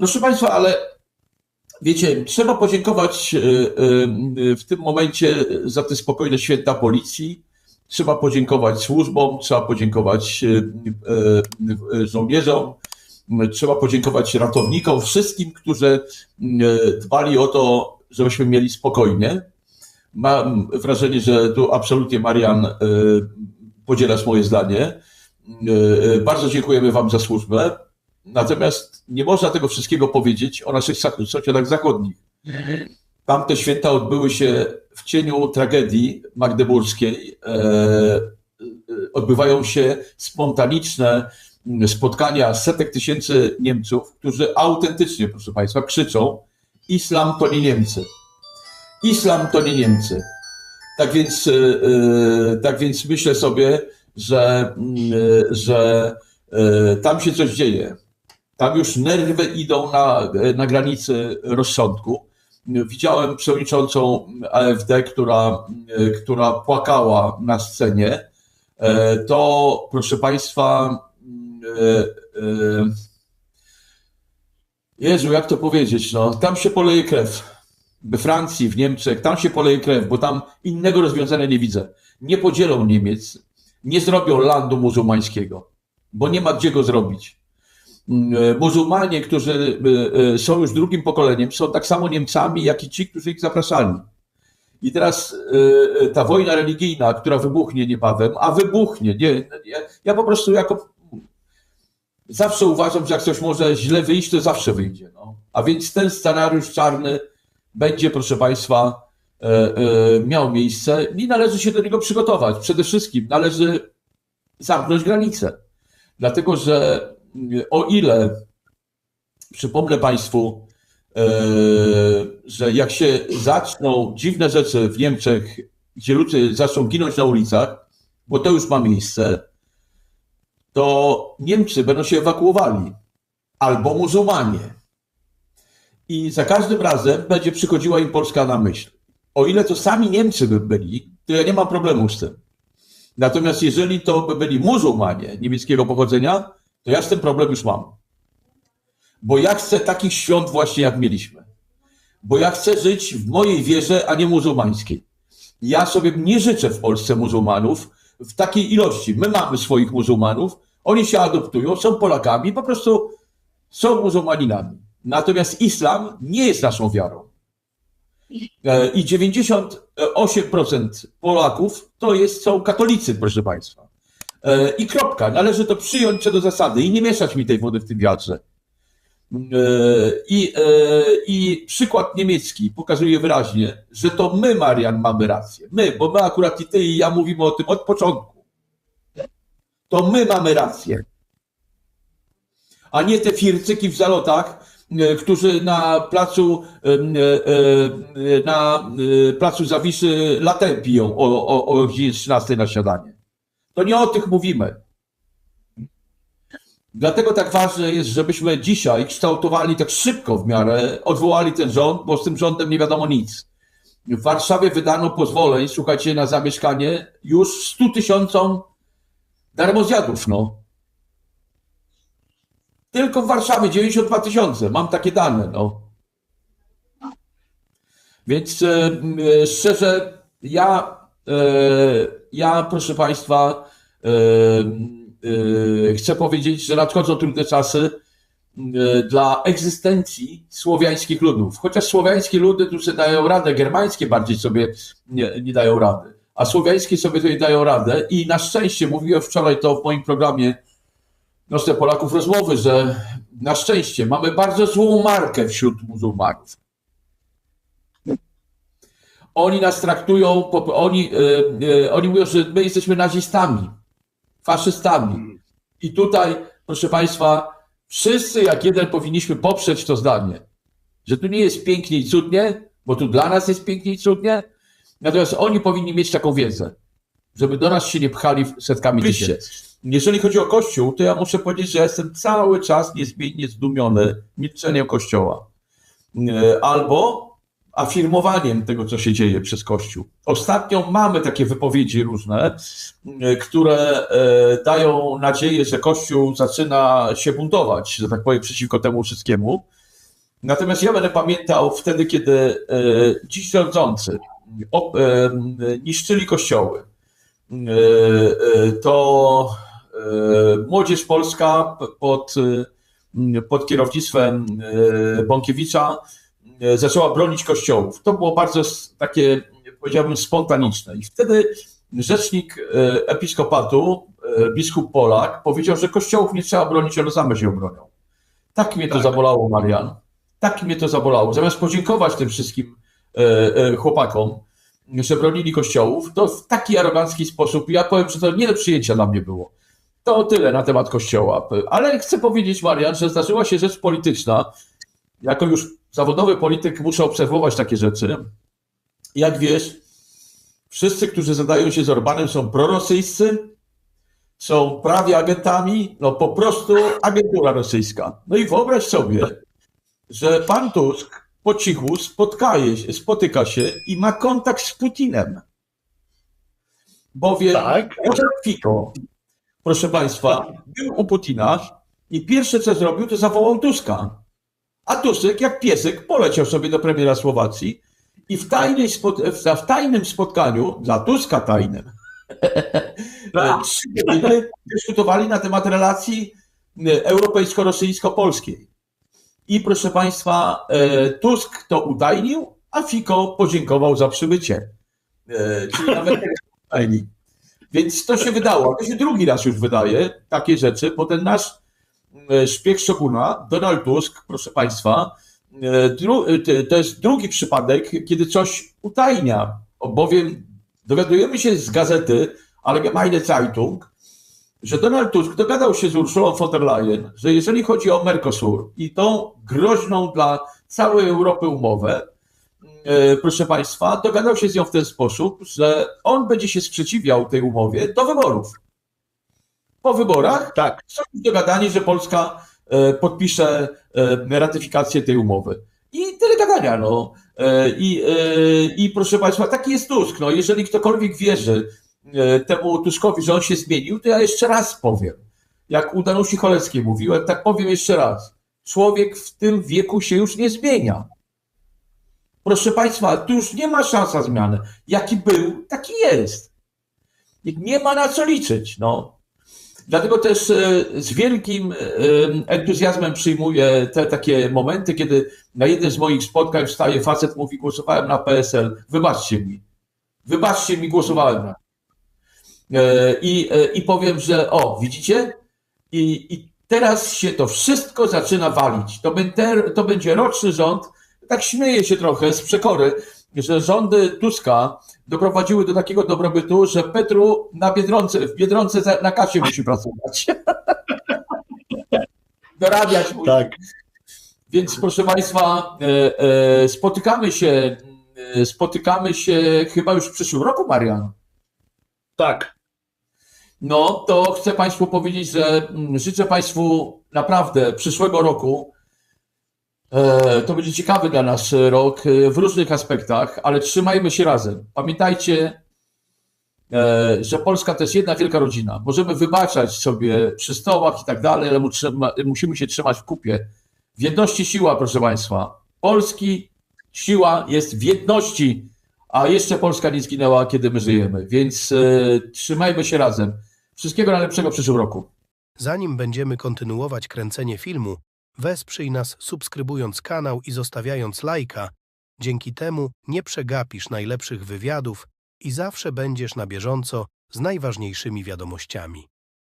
Proszę Państwa, ale wiecie, trzeba podziękować w tym momencie za te spokojne święta policji. Trzeba podziękować służbom, trzeba podziękować żołnierzom, trzeba podziękować ratownikom, wszystkim, którzy dbali o to, żebyśmy mieli spokojnie. Mam wrażenie, że tu absolutnie Marian podzielasz moje zdanie. Bardzo dziękujemy Wam za służbę. Natomiast nie można tego wszystkiego powiedzieć o naszych sąsiadach zachodnich. Tamte święta odbyły się w cieniu tragedii magdeburskiej. E, e, odbywają się spontaniczne spotkania setek tysięcy Niemców, którzy autentycznie, proszę Państwa, krzyczą: Islam to nie Niemcy. Islam to nie Niemcy. Tak więc, e, tak więc myślę sobie, że, że tam się coś dzieje. Tam już nerwy idą na, na granicy rozsądku. Widziałem przewodniczącą AfD, która, która płakała na scenie. E, to, proszę Państwa, e, e, Jezu, jak to powiedzieć? No, tam się poleje krew. We Francji, w Niemczech, tam się poleje krew, bo tam innego rozwiązania nie widzę. Nie podzielą Niemiec, nie zrobią landu muzułmańskiego, bo nie ma gdzie go zrobić. E, muzułmanie, którzy e, e, są już drugim pokoleniem, są tak samo Niemcami, jak i ci, którzy ich zapraszali. I teraz ta wojna religijna, która wybuchnie niebawem, a wybuchnie, nie, ja po prostu jako zawsze uważam, że jak coś może źle wyjść, to zawsze wyjdzie. No. A więc ten scenariusz czarny będzie, proszę Państwa, miał miejsce i należy się do niego przygotować. Przede wszystkim należy zamknąć granice. Dlatego, że o ile przypomnę Państwu, e, że jak się zaczną dziwne rzeczy w Niemczech, gdzie ludzie zaczną ginąć na ulicach, bo to już ma miejsce, to Niemcy będą się ewakuowali albo muzułmanie. I za każdym razem będzie przychodziła im Polska na myśl. O ile to sami Niemcy by byli, to ja nie mam problemu z tym. Natomiast jeżeli to by byli muzułmanie niemieckiego pochodzenia, to ja z tym problem już mam. Bo ja chcę takich świąt właśnie jak mieliśmy. Bo ja chcę żyć w mojej wierze, a nie muzułmańskiej. Ja sobie nie życzę w Polsce muzułmanów w takiej ilości. My mamy swoich muzułmanów, oni się adoptują, są Polakami, po prostu są muzułmaninami. Natomiast islam nie jest naszą wiarą. E, I 98% Polaków to jest, są katolicy, proszę Państwa. E, I kropka. Należy to przyjąć co do zasady i nie mieszać mi tej wody w tym wiatrze. E, I, e, I przykład niemiecki pokazuje wyraźnie, że to my, Marian, mamy rację. My, bo my akurat i ty i ja mówimy o tym od początku. To my mamy rację. A nie te fircyki w zalotach, którzy na placu, na placu Zawiszy latem piją o, o, o godzinie 13 na śniadanie. To nie o tych mówimy. Dlatego tak ważne jest, żebyśmy dzisiaj kształtowali tak szybko w miarę, odwołali ten rząd, bo z tym rządem nie wiadomo nic. W Warszawie wydano pozwoleń, słuchajcie, na zamieszkanie już 100 tysiącom darmozjadów, no. Tylko w Warszawie 92 tysiące, mam takie dane, no. Więc e, e szczerze, ja ja, proszę Państwa, e, e, chcę powiedzieć, że nadchodzą trudne czasy e, dla egzystencji słowiańskich ludów. Chociaż słowiańskie ludy tu sobie dają radę, germańskie bardziej sobie nie, nie dają rady, a słowiańskie sobie tutaj dają radę i na szczęście, mówiłem wczoraj to w moim programie Noszę Polaków rozmowy, że na szczęście mamy bardzo złą markę wśród muzułmanów. Oni nas traktują, oni, e, e, oni mówią, że my jesteśmy nazistami, faszystami. I tutaj, proszę Państwa, wszyscy jak jeden powinniśmy poprzeć to zdanie, że tu nie jest pięknie i cudnie, bo tu dla nas jest pięknie i cudnie, natomiast oni powinni mieć taką wiedzę, żeby do nas się nie pchali setkami tysięcy. Jeżeli chodzi o Kościół, to ja muszę powiedzieć, że jestem cały czas niezmiennie zdumiony milczeniem Kościoła. E, albo afirmowaniem tego, co się dzieje przez Kościół. Ostatnio mamy takie wypowiedzi różne, e, które e, dają nadzieję, że Kościół zaczyna się buntować, że tak powiem, przeciwko temu wszystkiemu. Natomiast ja będę pamiętał wtedy, kiedy e, dziś rządzący niszczyli kościoły, to młodzież polska pod, pod kierownictwem Bąkiewicza zaczęła bronić kościołów. To było bardzo takie, powiedziałbym, spontaniczne. I wtedy rzecznik e, episkopatu, e, biskup Polak, powiedział, że kościołów nie trzeba bronić, one same się obronią. Tak mnie to Tak. zabolało, Marian. Tak mnie to zabolało. Zamiast podziękować tym wszystkim e, e, chłopakom, że bronili kościołów, to w taki arogancki sposób, ja powiem, że to nie do przyjęcia dla mnie było. To tyle na temat kościoła. Ale chcę powiedzieć, Marian, że zdarzyła się rzecz polityczna. Jako już zawodowy polityk muszę obserwować takie rzeczy. Jak wiesz, wszyscy, którzy zadają się z Orbanem, są prorosyjscy, są prawie agentami, no po prostu agentura rosyjska. No i wyobraź sobie, że pan Tusk po cichu spotkaje, się- spotyka się i ma kontakt z Putinem. Bowiem Tak. Fico, proszę państwa, był u Putina i pierwsze co zrobił, to zawołał Tuska. A Tusk, jak piesek, poleciał sobie do premiera Słowacji i w, tajnej w, tajnym spotkaniu, dla Tuska tajnym, trzy godziny dyskutowali na temat relacji e, europejsko-rosyjsko-polskiej. I proszę Państwa, e, Tusk to udajnił, a Fico podziękował za przybycie. E, Czyli nawet udajni. Więc to się wydało. To się drugi raz już wydaje, takie rzeczy, bo ten nasz e, szpieg Szokuna, Donald Tusk, proszę Państwa, e, e, to- jest drugi przypadek, kiedy coś utajnia, bowiem dowiadujemy się z gazety Allgemeine Zeitung, że Donald Tusk dogadał się z Urszulą von der Leyen, że jeżeli chodzi o Mercosur i tą groźną dla całej Europy umowę, e, proszę Państwa, dogadał się z nią w ten sposób, że on będzie się sprzeciwiał tej umowie do wyborów. Po wyborach Tak. są już dogadani, że Polska e, podpisze e, ratyfikację tej umowy. I tyle gadania, no. E, I, I proszę Państwa, taki jest Tusk. No, jeżeli ktokolwiek wierzy temu Tuskowi, że on się zmienił, to ja jeszcze raz powiem. Jak u Danusi Choleckiej mówiłem, tak powiem jeszcze raz. Człowiek w tym wieku się już nie zmienia. Proszę Państwa, tu już nie ma szans na zmianę. Jaki był, taki jest. Nie ma na co liczyć. No. Dlatego też e, z wielkim e, entuzjazmem przyjmuję te takie momenty, kiedy na jednym z moich spotkań wstaje facet, mówi, głosowałem na PSL. Wybaczcie mi. Wybaczcie mi, głosowałem na. E, I, I powiem, że o, widzicie? I, I teraz się to wszystko zaczyna walić. To, będzie, to będzie roczny rząd. Tak śmieję się trochę z przekory, że rządy Tuska doprowadziły do takiego dobrobytu, że Petru na Biedronce, w Biedronce na kasie musi pracować. Dorabiać musi. Tak. Więc proszę Państwa, e, e, spotykamy się, e, spotykamy się chyba już w przyszłym roku, Marian. Tak. No, to chcę Państwu powiedzieć, że mm, życzę Państwu naprawdę przyszłego roku. E, to będzie ciekawy dla nas rok e, w różnych aspektach, ale trzymajmy się razem. Pamiętajcie, e, że Polska to jest jedna wielka rodzina. Możemy wybaczać sobie przy stołach i tak dalej, ale musimy się trzymać w kupie. W jedności siła, proszę Państwa. Polski siła jest w jedności, a jeszcze Polska nie zginęła, kiedy my żyjemy. Więc e, trzymajmy się razem. Wszystkiego najlepszego w przyszłym roku. Zanim będziemy kontynuować kręcenie filmu, wesprzyj nas subskrybując kanał i zostawiając lajka. Dzięki temu nie przegapisz najlepszych wywiadów i zawsze będziesz na bieżąco z najważniejszymi wiadomościami.